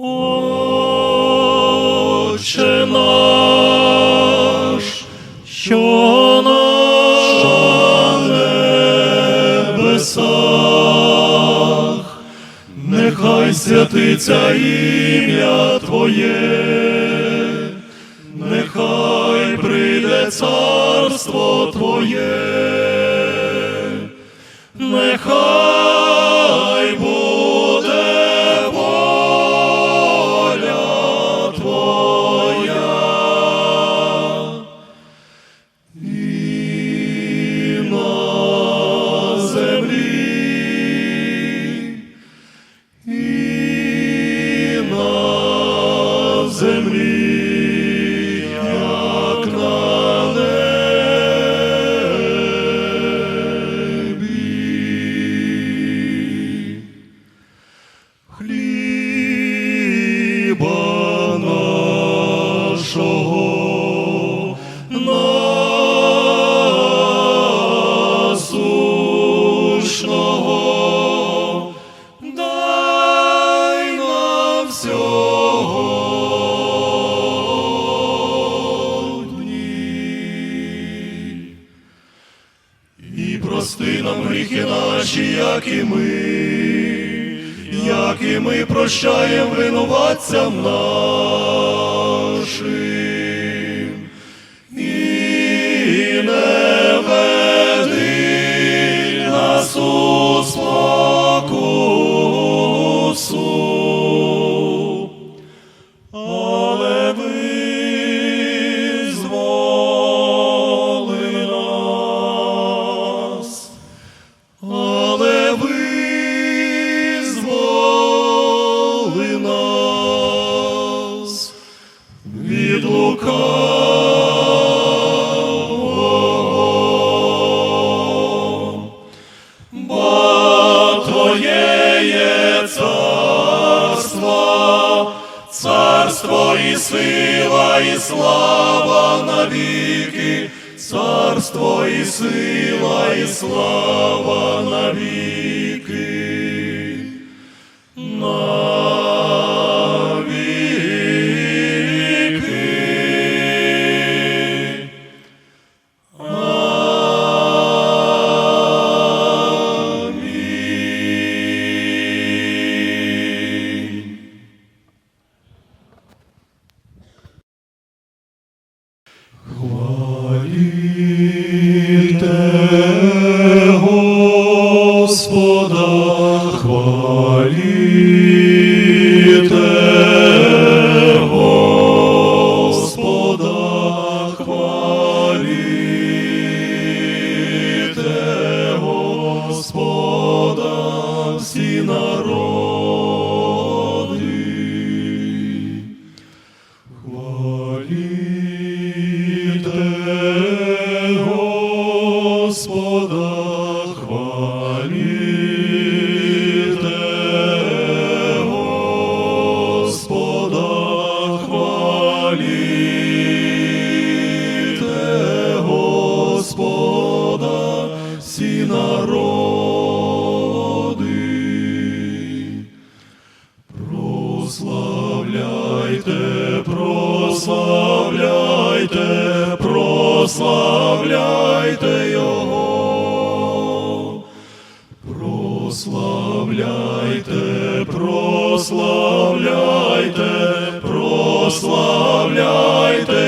Отче наш, що на небесах, нехай святиться ім'я Твоє, нехай прийде царство Твоє, нехай. нам гріхи наші, як і ми. Як і ми прощаємо винуватцям нашим. прославляйте, прославляйте, прославляйте.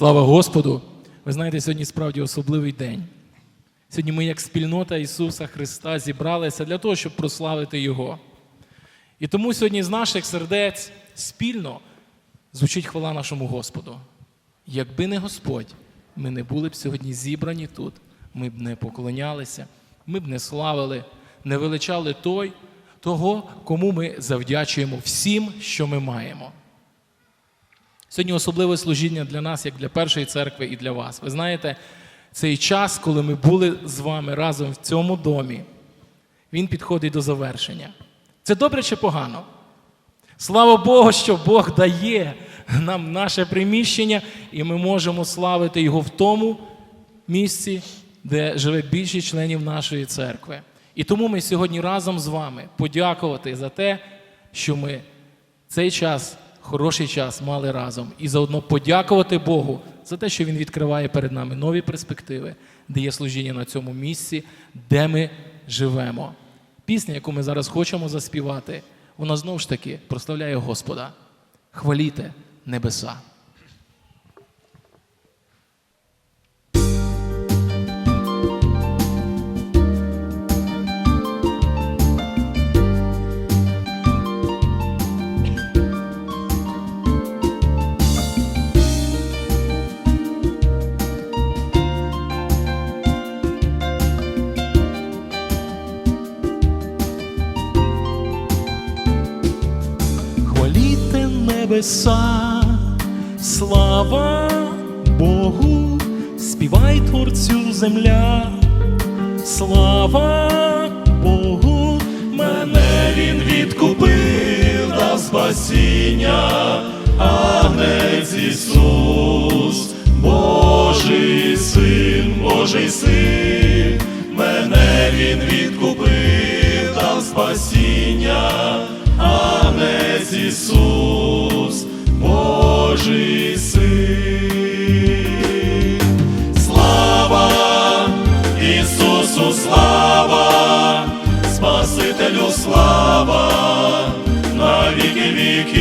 Слава Господу! Ви знаєте, сьогодні справді особливий день. Сьогодні ми, як спільнота Ісуса Христа, зібралися для того, щоб прославити Його. І тому сьогодні з наших сердець спільно звучить хвала нашому Господу. Якби не Господь, ми не були б сьогодні зібрані тут, ми б не поклонялися, ми б не славили, не величали той, того, кому ми завдячуємо всім, що ми маємо. Сьогодні особливе служіння для нас, як для першої церкви і для вас. Ви знаєте, цей час, коли ми були з вами разом в цьому домі, він підходить до завершення. Це добре чи погано? Слава Богу, що Бог дає нам наше приміщення, і ми можемо славити Його в тому місці, де живе більшість членів нашої церкви. І тому ми сьогодні разом з вами подякувати за те, що ми цей час, хороший час мали разом, і заодно подякувати Богу за те, що Він відкриває перед нами нові перспективи, де є служіння на цьому місці, де ми живемо. Пісня, яку ми зараз хочемо заспівати, вона знову ж таки прославляє Господа. Хваліте небеса. Небеса, слава Богу, співай творцю земля, слава Богу, Мене він відкупив, дав спасіння, Агнець Ісус, Божий син, Божий син, мене він відкупив, дав спасіння, Ісус, Божий син. Слава Ісусу, слава, Спасителю слава, на віки віків.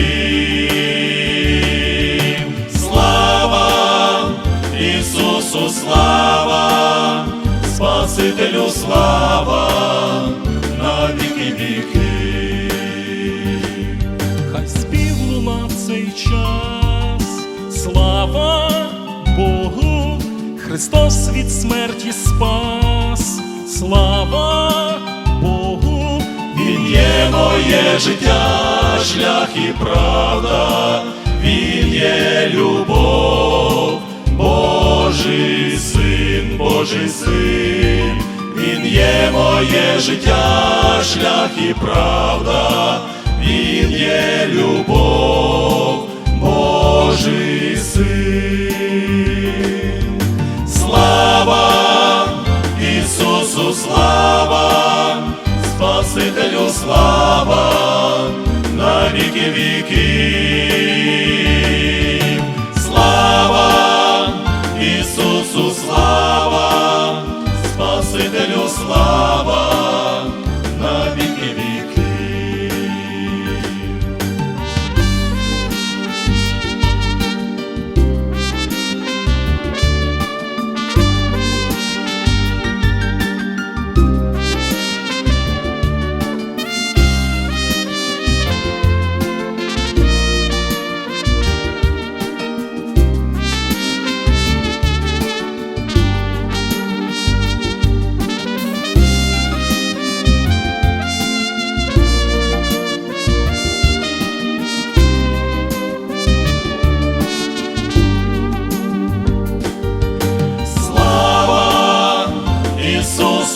Слава Ісусу, слава, Спасителю слава, Христос від смерті спас, слава Богу, Він є моє життя, шлях і правда, Він є любов, Божий син, Божий син, Він є моє життя, шлях і правда, Він є любов, Божий син. Спасителю слава, на віки віків.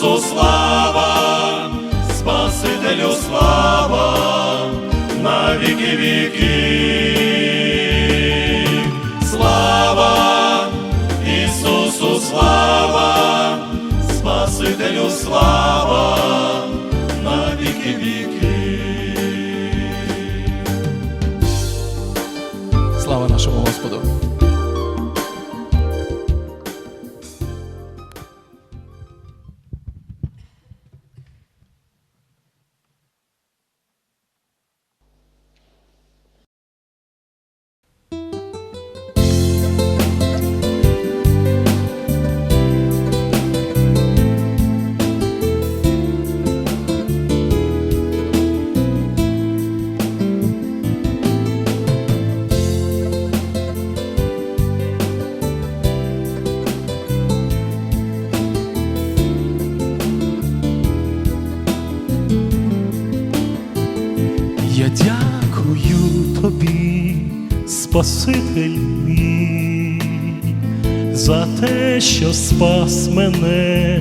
Ісусу, слава, Спасителю слава, на віки віків. Слава Ісусу, слава, Спасителю слава, на віки віків. слава нашому Господу. Спаситель мій, за те, що спас мене,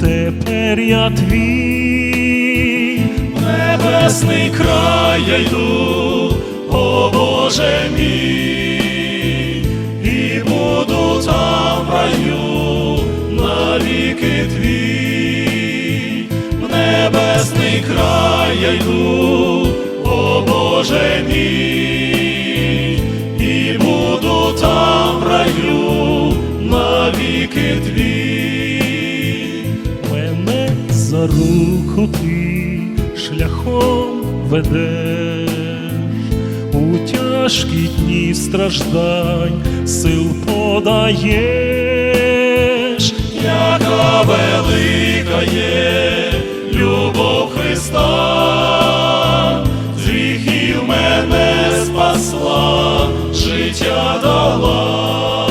тепер я твій. В небесний край я йду, о Боже мій, і буду там в раю навіки твій, небесний край я йду, о Боже мій, там раю навіки твій. Мене за руку ти шляхом ведеш, у тяжкі дні страждань сил подаєш. Яка велика є любов Христа, з гріхів мене спасла, дала,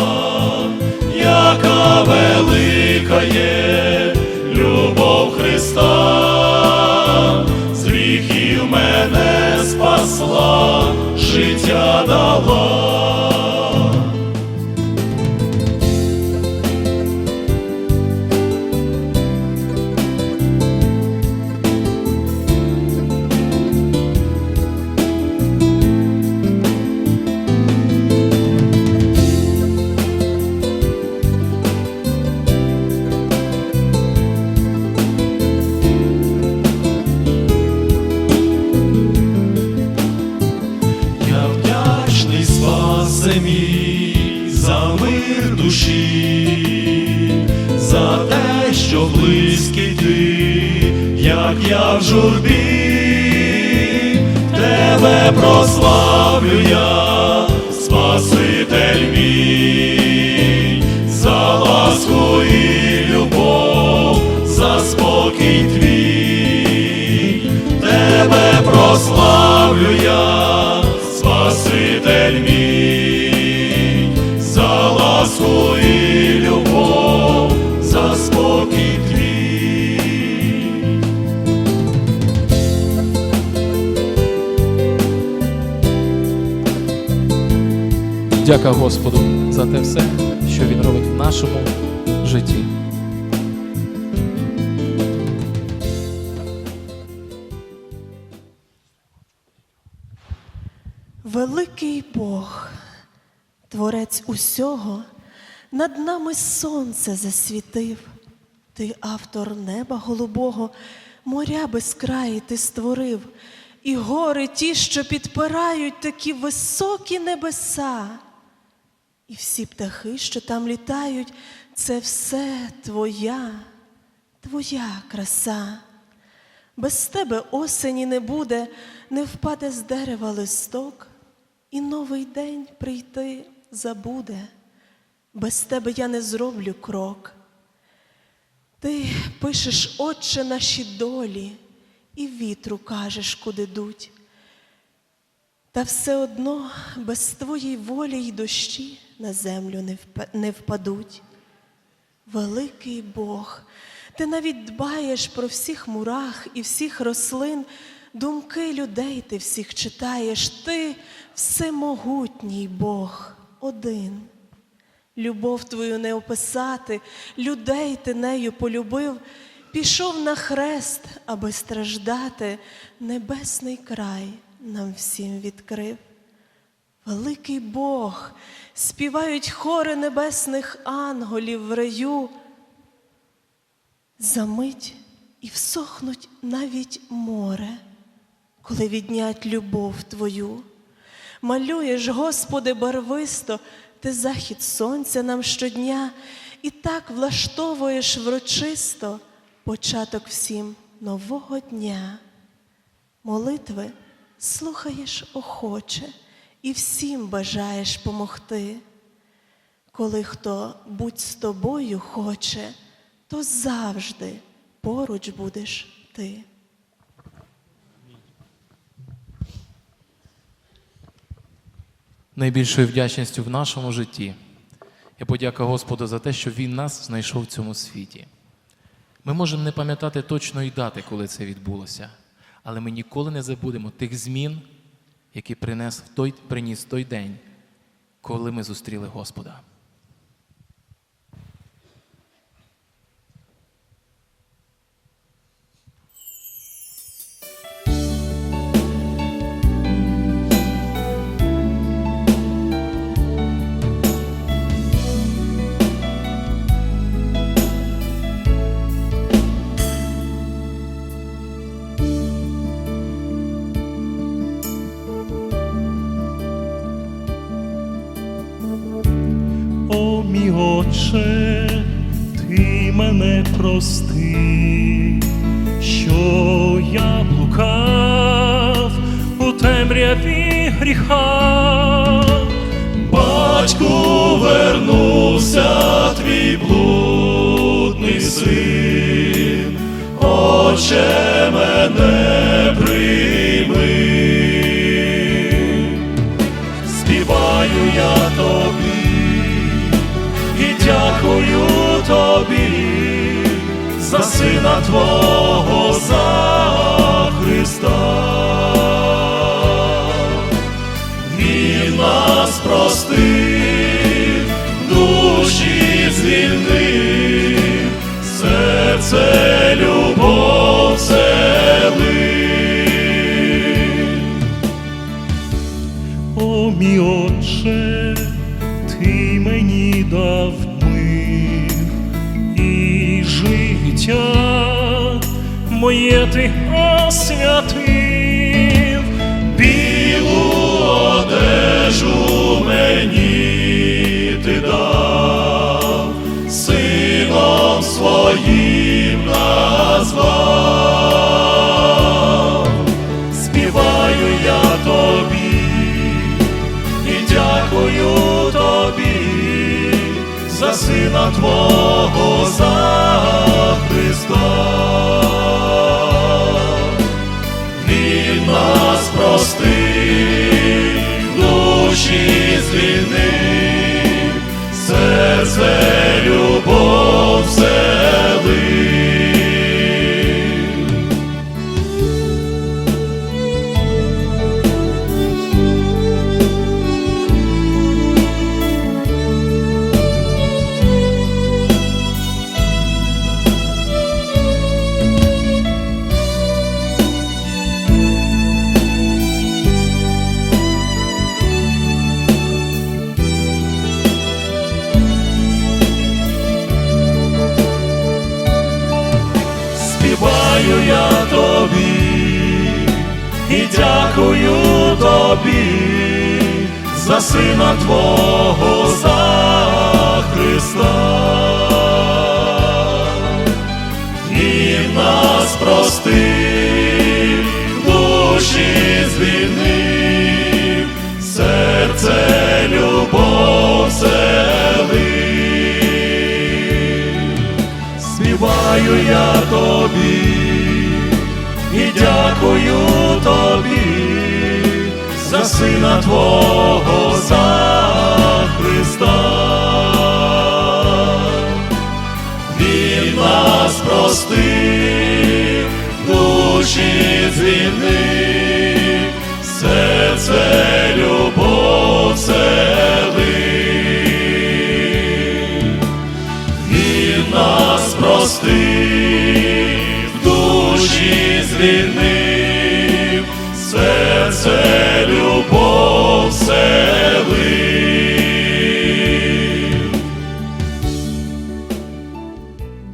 яка велика є любов Христа, з гріхів мене спасла, життя дала. Дяка Господу за те все, що Він робить в нашому житті. Великий Бог, Творець усього, над нами сонце засвітив. Ти автор неба голубого, моря безкраї ти створив, і гори ті, що підпирають такі високі небеса. І всі птахи, що там літають, це все твоя, твоя краса. Без тебе осені не буде, не впаде з дерева листок, і новий день прийти забуде. Без тебе я не зроблю крок. Ти пишеш, Отче, наші долі, і вітру кажеш, куди дуть. Та все одно без твоєї волі й дощі на землю не впа- не впадуть. Великий Бог, ти навіть дбаєш про всіх мурах і всіх рослин, думки людей ти всіх читаєш, ти всемогутній Бог один. Любов твою не описати, людей ти нею полюбив, пішов на хрест, аби страждати, небесний край нам всім відкрив. Великий Бог, співають хори небесних анголів в раю. Замить і всохнуть навіть море, коли віднять любов Твою. Малюєш, Господи, барвисто, ти захід сонця нам щодня, і так влаштовуєш врочисто початок всім нового дня. Молитви слухаєш охоче і всім бажаєш помогти. Коли хто будь з тобою хоче, то завжди поруч будеш ти. найбільшою вдячністю в нашому житті. Я подяка Господу за те, що Він нас знайшов в цьому світі. Ми можемо не пам'ятати точної дати, коли це відбулося, але ми ніколи не забудемо тих змін, які принес той, приніс той день, коли ми зустріли Господа. Отче, ти мене прости, що я блукав у темряві гріха. Батьку вернувся твій блудний син, Отче мене Твого за Христа. Він нас простив, душі звільнив, серце любов вселив. О, мій отче, ти мені дав мир і життя моє ти освятив. Білу одежу мені ти дав, сином своїм назвав. Співаю я тобі і дякую тобі за сина Твого за Христа. Нас співаю я тобі і дякую тобі за сина Твого за Христа. Він нас простив, душі звільнив, серце любов вселив. Співаю я тобі і дякую тобі за сина Твого за Христа. Він нас простив,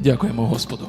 Дякуємо Господу.